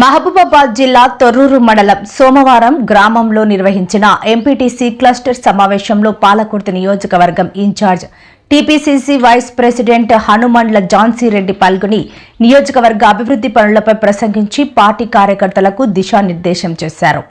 మహబూబాబాద్ జిల్లా తొర్రూరు మండలం సోమవారం గ్రామంలో నిర్వహించిన ఎంపీటీసీ క్లస్టర్ సమావేశంలో పాలకుర్తి నియోజకవర్గం in charge TPCC vice president Hanumandla Jhansi Reddy పాల్గొని నియోజకవర్గ అభివృద్ధి పనులపై ప్రసంగించి పార్టీ కార్యకర్తలకు దిశానిర్దేశం చేశారు.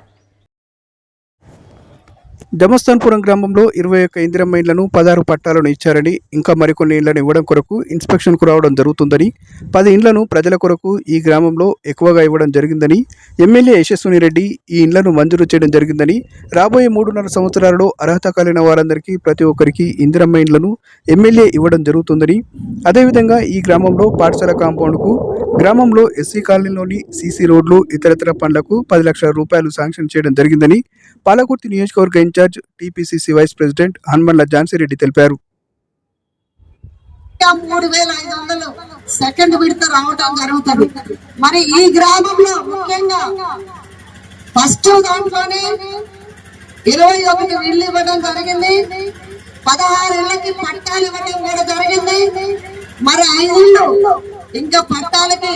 జమస్థాన్పురం గ్రామంలో ఇరవై ఒక్క ఇందిరమ్మ ఇళ్ళను పదహారు పట్టాలను ఇచ్చారని ఇంకా మరికొన్ని ఇండ్లను ఇవ్వడం కొరకు ఇన్స్పెక్షన్కు రావడం జరుగుతుందని పది ఇండ్లను ప్రజల కొరకు ఈ గ్రామంలో ఎక్కువగా ఇవ్వడం జరిగిందని ఎమ్మెల్యే యశస్విని రెడ్డి ఈ ఇండ్లను మంజూరు చేయడం జరిగిందని రాబోయే మూడున్నర సంవత్సరాలలో అర్హత కలిగిన వారందరికీ ప్రతి ఒక్కరికి ఇందిరమ్మ ఇండ్లను ఎమ్మెల్యే ఇవ్వడం జరుగుతుందని అదేవిధంగా ఈ గ్రామంలో పాఠశాల కాంపౌండ్కు గ్రామంలో ఎస్సీ కాలనీలోని సీసీ రోడ్లు ఇతరతర పనులకు పది లక్షల రూపాయలు శాంక్షన్ చేయడం జరిగిందని పాలకుర్తి నియోజకవర్గ in charge TPCC vice president Hanumandla Jhansi Reddy తెలిపారు. మూడు వేల ఐదు వందలు సెకండ్ విడత రావటం జరుగుతుంది. మరి ఈ గ్రామంలో ముఖ్యంగా ఫస్ట్ దాంట్లోనే ఇరవై ఒకటి ఇళ్ళు ఇవ్వడం జరిగింది. పదహారు ఇళ్ళకి పట్టాలు ఇవ్వడం కూడా జరిగింది. మరి ఐదు ఇంకా పట్టాలకి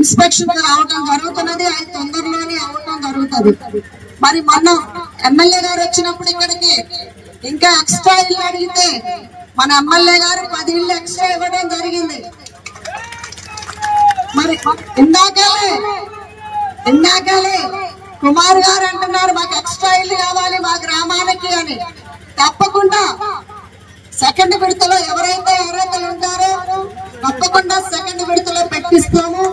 ఇన్స్పెక్షన్ రావటం జరుగుతున్నది. అది తొందరలోనే జరుగుతుంది మరి మొన్న ఎమ్మెల్యే గారు వచ్చినప్పుడు ఇక్కడికి ఇంకా ఎక్స్ట్రా ఇల్లు అడిగితే మన ఎమ్మెల్యే గారు పది ఇళ్ళు ఎక్స్ట్రా ఇవ్వడం జరిగింది. మరి ఇందాకలే ఇందాకలే కుమార్ గారు అంటున్నారు మాకు ఎక్స్ట్రా ఇల్లు కావాలి మా గ్రామానికి అని. తప్పకుండా సెకండ్ విడతలో ఎవరైతే అర్హతలు ఉంటారో తప్పకుండా సెకండ్ విడతలో పెట్టిస్తాము.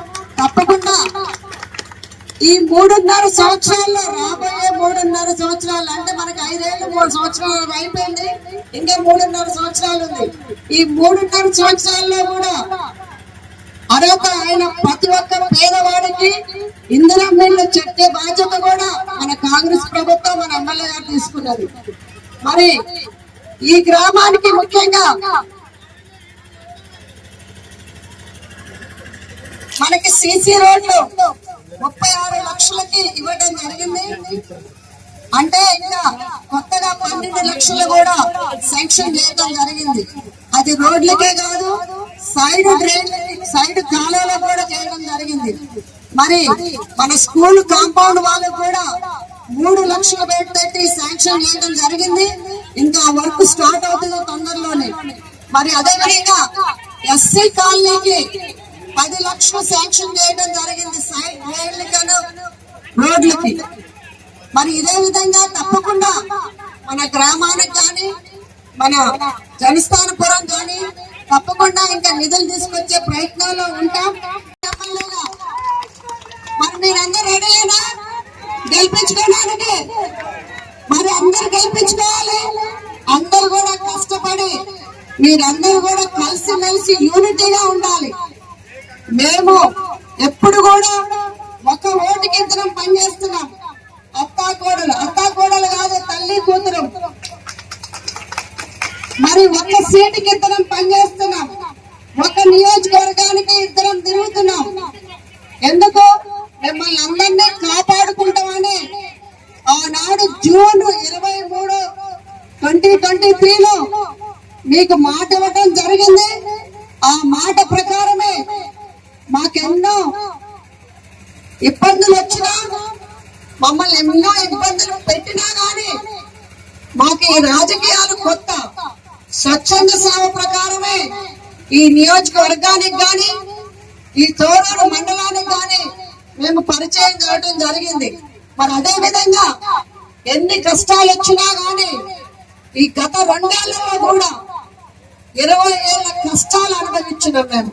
ఈ మూడున్నర సంవత్సరాల్లో రాబోయే మూడున్నర సంవత్సరాలు అంటే మనకి ఐదేళ్ళు మూడు సంవత్సరాలు అయిపోయింది. ఇంకా మూడున్నర సంవత్సరాలు ఉంది. ఈ మూడున్నర సంవత్సరాల్లో కూడా అర్హత ఆయన ప్రతి ఒక్క పేదవాడికి ఇందిరా మిల్లు చెట్టే బాధ్యత కూడా మన కాంగ్రెస్ ప్రభుత్వం మన ఎమ్మెల్యే గారు తీసుకున్నది. మరి ఈ గ్రామానికి ముఖ్యంగా మనకి సిసి రోడ్లు ముప్పై ఆరు లక్షలకి ఇవ్వడం జరిగింది. అంటే ఇంకా కొత్తగా పన్నెండు లక్షలు కూడా శాంక్షన్ చేయడం జరిగింది. అది రోడ్లకే కాదు సైడ్ డ్రైన్ సైడ్ కాలువలో కూడా చేయడం జరిగింది. మరి మన స్కూల్ కాంపౌండ్ వాళ్ళకు కూడా మూడు లక్షల పెట్టి శాంక్షన్ చేయడం జరిగింది. ఇంకా వర్క్ స్టార్ట్ అవుతుంది తొందరలోనే. మరి అదే విధంగా ఎస్సీ కాలనీకి పది లక్షలు శాంక్షన్ చేయడం జరిగింది. సైడ్ డ్రైన్లకను రోడ్లకి. మరి ఇదే విధంగా తప్పకుండా మన గ్రామానికి కానీ మన జనస్థానపురం కానీ తప్పకుండా ఇంకా నిధులు తీసుకొచ్చే ప్రయత్నంలో ఉంటాం. మరి మీరందరూ రెడీనా గెలిపించుకోవడానికి? మరి అందరు గెలిపించుకోవాలి. అందరు కూడా కష్టపడి మీరందరూ కూడా కలిసి మెలిసి యూనిటీగా ఉండాలి. మేము ఎప్పుడు కూడా ఒక ఓటుకి ఇద్దరం పనిచేస్తున్నాం. అత్తా కోడలు అత్తా కోడలు కాదు తల్లి కూతురు. మరి ఒక సీటుకి ఇద్దరం పనిచేస్తున్నాం. ఒక నియోజకవర్గానికి ఇద్దరం తిరుగుతున్నాం. ఎందుకు? మిమ్మల్ని అందరినీ కాపాడుకుంటామని ఆనాడు జూన్ ఇరవై మూడు ట్వంటీ ట్వంటీ త్రీలో మీకు మాట ఇవ్వటం జరిగింది. ఆ మాట ప్రకారమే మాకెన్నో ఇబ్బందులు వచ్చినా మమ్మల్ని ఎన్నో ఇబ్బందులు పెట్టినా గాని మాకు ఈ రాజకీయాలు కొత్త. స్వచ్ఛంద సేవ ప్రకారమే ఈ నియోజకవర్గానికి గాని ఈ తోరూరు మండలానికి గాని మేము పరిచయం చేయడం జరిగింది. మరి అదే విధంగా ఎన్ని కష్టాలు వచ్చినా గాని ఈ గత రెండేళ్ళలో కూడా ఇరవై ఏళ్ళ కష్టాలు అనుభవించినాం మేము.